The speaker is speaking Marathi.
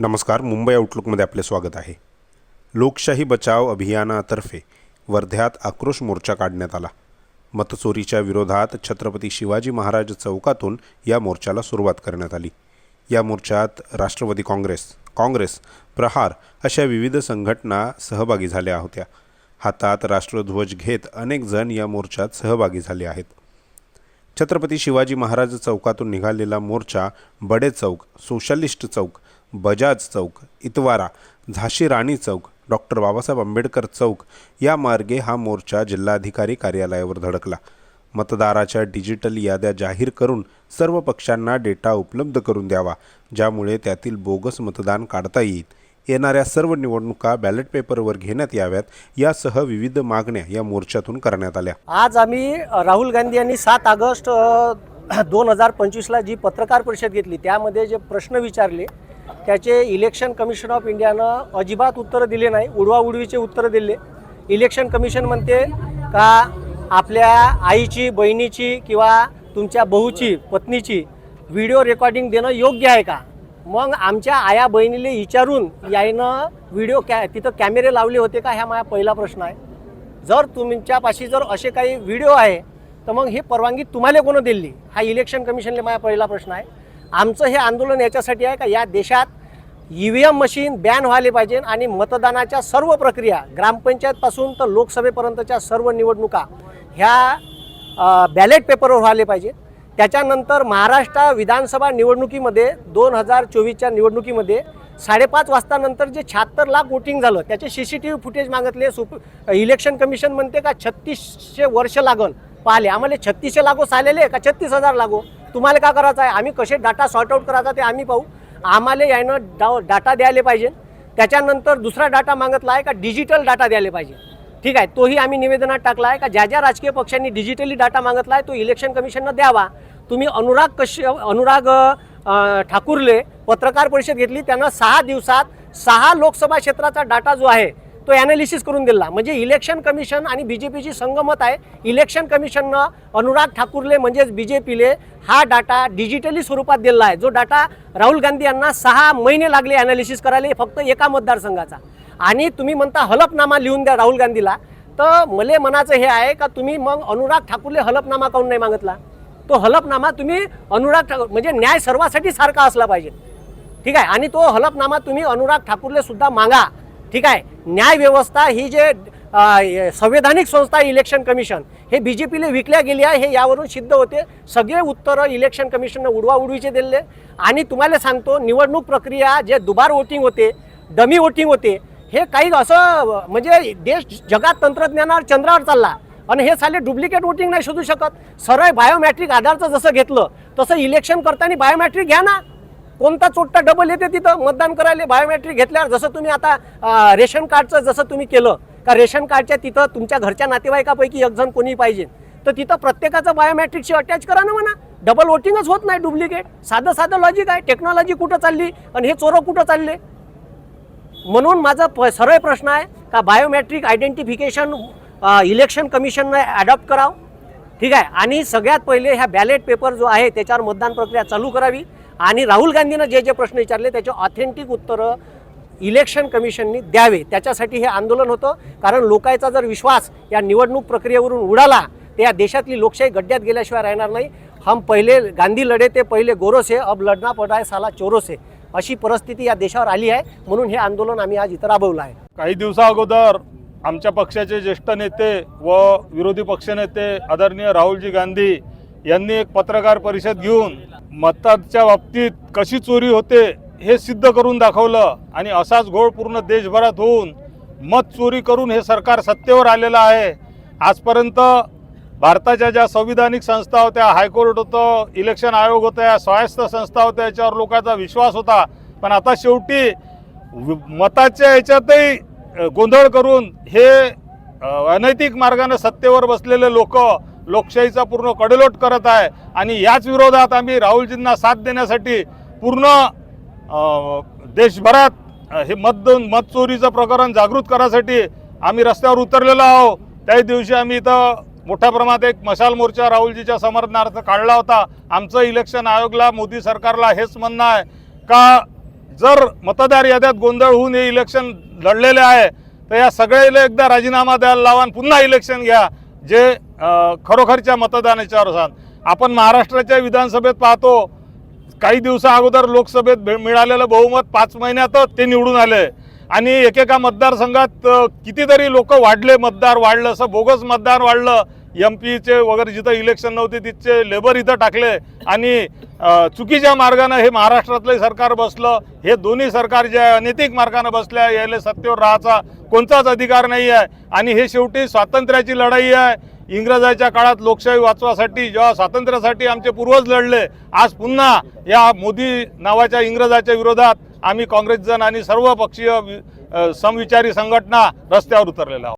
नमस्कार मुंबई आउटलुकमध्ये आपले स्वागत आहे. लोकशाही बचाव अभियानातर्फे वर्ध्यात आक्रोश मोर्चा काढण्यात आला. मतचोरीच्या विरोधात छत्रपती शिवाजी महाराज चौकातून या मोर्चाला सुरुवात करण्यात आली. या मोर्चात राष्ट्रवादी काँग्रेस काँग्रेस प्रहार अशा विविध संघटना सहभागी झाल्या होत्या. हातात राष्ट्रध्वज घेत अनेक जण या मोर्चात सहभागी झाले आहेत. छत्रपती शिवाजी महाराज चौकातून निघालेला मोर्चा बडे चौक सोशलिस्ट चौक बजाज चौक इतवारा झाशी राणी चौक डॉक्टर बाबासाहेब आंबेडकर चौक या मार्गे हा मोर्चा जिल्हाधिकारी कार्यालयावर धडकला. मतदाराच्या डिजिटल याद्या जाहीर करून सर्व पक्षांना डेटा उपलब्ध करून द्यावा ज्यामुळे त्यातील बोगस मतदान काढता येईल. येणाऱ्या सर्व निवडणुका बॅलेट पेपरवर घेण्यात याव्यात यासह विविध मागण्या या मोर्चातून करण्यात आल्या. आज आम्ही राहुल गांधी यांनी सात ऑगस्ट दोन हजार पंचवीसला जी पत्रकार परिषद घेतली त्यामध्ये जे प्रश्न विचारले त्याचे इलेक्शन कमिशन ऑफ इंडियानं अजिबात उत्तरं दिले नाही उडवाउडवीचे उत्तरं दिले. इलेक्शन कमिशन म्हणते का आपल्या आईची बहिणीची किंवा तुमच्या बहूची पत्नीची व्हिडिओ रेकॉर्डिंग देणं योग्य आहे का? मग आमच्या आया बहिणीला विचारून यायनं व्हिडिओ कॅ तिथं कॅमेरे लावले होते का ह्या माझा पहिला प्रश्न आहे. जर तुमच्यापाशी जर असे काही व्हिडिओ आहे तर मग ही परवानगी तुम्हाला कोण दिली? हा इलेक्शन कमिशनला माझा पहिला प्रश्न आहे. आमचं हे आंदोलन याच्यासाठी आहे का? या देशात E V M machine ban व्हायला पाहिजे आणि मतदानाच्या सर्व प्रक्रिया ग्रामपंचायतपासून तर लोकसभेपर्यंतच्या सर्व निवडणुका ह्या बॅलेट पेपरवर व्हायला पाहिजे. त्याच्यानंतर महाराष्ट्र विधानसभा निवडणुकीमध्ये दोन हजार चोवीसच्या निवडणुकीमध्ये साडेपाच वाजतानंतर जे शहात्तर लाख वोटिंग झालं त्याचे C C T V footage मागितले. सुप इलेक्शन कमिशन म्हणते का छत्तीसशे वर्ष लागल पाहिले आम्हाला छत्तीसशे लागो सालेले का? छत्तीस हजार लागो. तुम्हाला का करायचं आहे? आम्ही कसे डाटा सॉर्ट आउट करायचा ते आम्ही पाहू. आम्हाला यानं डा डाटा द्यायला पाहिजे. त्याच्यानंतर दुसरा डाटा मागितला आहे का डिजिटल डाटा द्यायला पाहिजे. ठीक आहे? तोही आम्ही निवेदनात टाकला आहे का ज्या ज्या राजकीय पक्षांनी डिजिटली डाटा मागितला आहे तो इलेक्शन कमिशननं द्यावा. तुम्ही अनुराग कश्यप अनुराग ठाकूरले पत्रकार परिषद घेतली. त्यांना सहा दिवसात सहा लोकसभा क्षेत्राचा डाटा जो आहे तो ॲनालिसिस करून दिला. म्हणजे इलेक्शन कमिशन आणि बी जे पीची संगमत आहे. इलेक्शन कमिशननं अनुराग ठाकूरले म्हणजेच बी जे पीले हा डाटा डिजिटली स्वरूपात दिला आहे. जो डाटा राहुल गांधी यांना सहा महिने लागले ॲनालिसिस करायला. फक्त एका मतदारसंघाचा. आणि तुम्ही म्हणता हलफनामा लिहून द्या राहुल गांधीला. तर मले मनाचं हे आहे का तुम्ही मग अनुराग ठाकूरले हलफनामा काऊन नाही मागितला? तो हलफनामा तुम्ही अनुराग ठाकूर म्हणजे न्याय सर्वासाठी सारखा असला पाहिजे. ठीक आहे? आणि तो हलफनामा तुम्ही अनुराग ठाकूरले सुद्धा मागा. ठीक आहे? न्याय व्यवस्था ही जे संवैधानिक संस्था इलेक्शन कमिशन हे बी जे पीला विकल्या गेली आहे हे यावरून सिद्ध होते. सगळे उत्तरं इलेक्शन कमिशननं उडवा उडवीचे दिले. आणि तुम्हाला सांगतो निवडणूक प्रक्रिया जे दुबार वोटिंग होते डमी वोटिंग होते हे काही असं म्हणजे देश जगात तंत्रज्ञानावर चंद्रावर चालला. आणि हे साले डुप्लिकेट वोटिंग नाही शोधू शकत. सरळ बायोमॅट्रिक आधारचं जसं घेतलं तसं इलेक्शन करताना बायोमॅट्रिक घ्या ना. कोणता चोट्टा डबल येते तिथं? मतदान करायला बायोमॅट्रिक घेतल्यावर जसं तुम्ही आता रेशन कार्डचं जसं तुम्ही केलं का रेशन कार्डच्या तिथं तुमच्या घरच्या नातेवाईकापैकी एकजण कोणी पाहिजे तर तिथं प्रत्येकाचं बायोमॅट्रिकशी अटॅच करा ना म्हणा. डबल वोटिंगच होत नाही डुप्लिकेट साधं साधं लॉजिक आहे. टेक्नॉलॉजी कुठं चालली आणि हे चोरं कुठं चालले? म्हणून माझा प सरळ प्रश्न आहे का बायोमॅट्रिक आयडेंटिफिकेशन इलेक्शन कमिशननं ॲडॉप्ट करावं? ठीक आहे. आणि सगळ्यात पहिले ह्या बॅलेट पेपर जो आहे त्याच्यावर मतदान प्रक्रिया चालू करावी. आणि राहुल गांधीनं जे जे प्रश्न विचारले त्याचे ऑथेंटिक उत्तरं इलेक्शन कमिशननी द्यावे. त्याच्यासाठी हे आंदोलन होतं. कारण लोकांचा जर विश्वास या निवडणूक प्रक्रियेवरून उडाला तर या देशातली लोकशाही गड्ड्यात गेल्याशिवाय राहणार नाही. हम पहिले गांधी लढे ते पहिले गोरोसे अब लढना पडाय साला चोरोसे. अशी परिस्थिती या देशावर आली आहे. म्हणून हे आंदोलन आम्ही आज इथं राबवलं आहे. काही दिवसा अगोदर आमच्या पक्षाचे ज्येष्ठ नेते व विरोधी पक्षनेते आदरणीय राहुलजी गांधी यांनी एक पत्रकार परिषद घेऊन मताच्या बाबतीत कशी चोरी होते हे सिद्ध करून दाखवलं आणि असाच घोळ पूर्ण देशभरात होऊन मत चोरी करून हे सरकार सत्तेवर आलेलं आहे. आजपर्यंत भारताच्या ज्या संविधानिक संस्था होत्या हायकोर्ट होतं इलेक्शन आयोग होत्या या स्वायत्त संस्था होत्या याच्यावर लोकांचा विश्वास होता. पण आता शेवटी मताच्या याच्यातही गोंधळ करून हे अनैतिक मार्गाने सत्तेवर बसलेले लोक लोकशाहीचा पूर्ण कडलोट करत आहे. आणि याच विरोधात आम्ही राहुलजींना साथ देण्यासाठी पूर्ण देशभरात हे मत मत चोरीचं प्रकरण जागृत करायसाठी आम्ही रस्त्यावर उतरलेलो आहोत. त्याही दिवशी आम्ही इथं मोठ्या प्रमाणात एक मशाल मोर्चा राहुलजीच्या समर्थनार्थ काढला होता. आमचं इलेक्शन आयोगला मोदी सरकारला हेच म्हणणं आहे का जर मतदार याद्यात गोंधळ होऊन हे इलेक्शन लढलेले आहे तर या सगळ्याला एकदा राजीनामा द्यायला लावा आणि पुन्हा इलेक्शन घ्या. जे खरोखरच्या मतदानाच्या अर्थात आपण महाराष्ट्राच्या विधानसभेत पाहतो काही दिवसा अगोदर लोकसभेत भे- मिळालेलं बहुमत पाच महिन्यातच ते निवडून आले. आणि एकेका मतदारसंघात कितीतरी लोक वाढले मतदार वाढलं असं बोगस मतदार वाढलं. एम पीचे वगैरे जिथं इलेक्शन नव्हते तिथचे लेबर इथं टाकले. आणि चुकीच्या मार्गानं हे महाराष्ट्रातलं सरकार बसलं. हे दोन्ही सरकार जे आहे अनैतिक मार्गानं बसले आहे याला सत्तेवर राहायचा कोणताच अधिकार नाही आहे. आणि हे शेवटी स्वातंत्र्याची लढाई आहे. इंग्रजाच्या काळात लोकशाही वाचवासाठी जेव्हा स्वातंत्र्यासाठी आमचे पूर्वज लढले आज पुन्हा या मोदी नावाच्या इंग्रजाच्या विरोधात आम्ही काँग्रेसजन आणि सर्व पक्षीय समविचारी संघटना रस्त्यावर उतरलेल्या आहोत.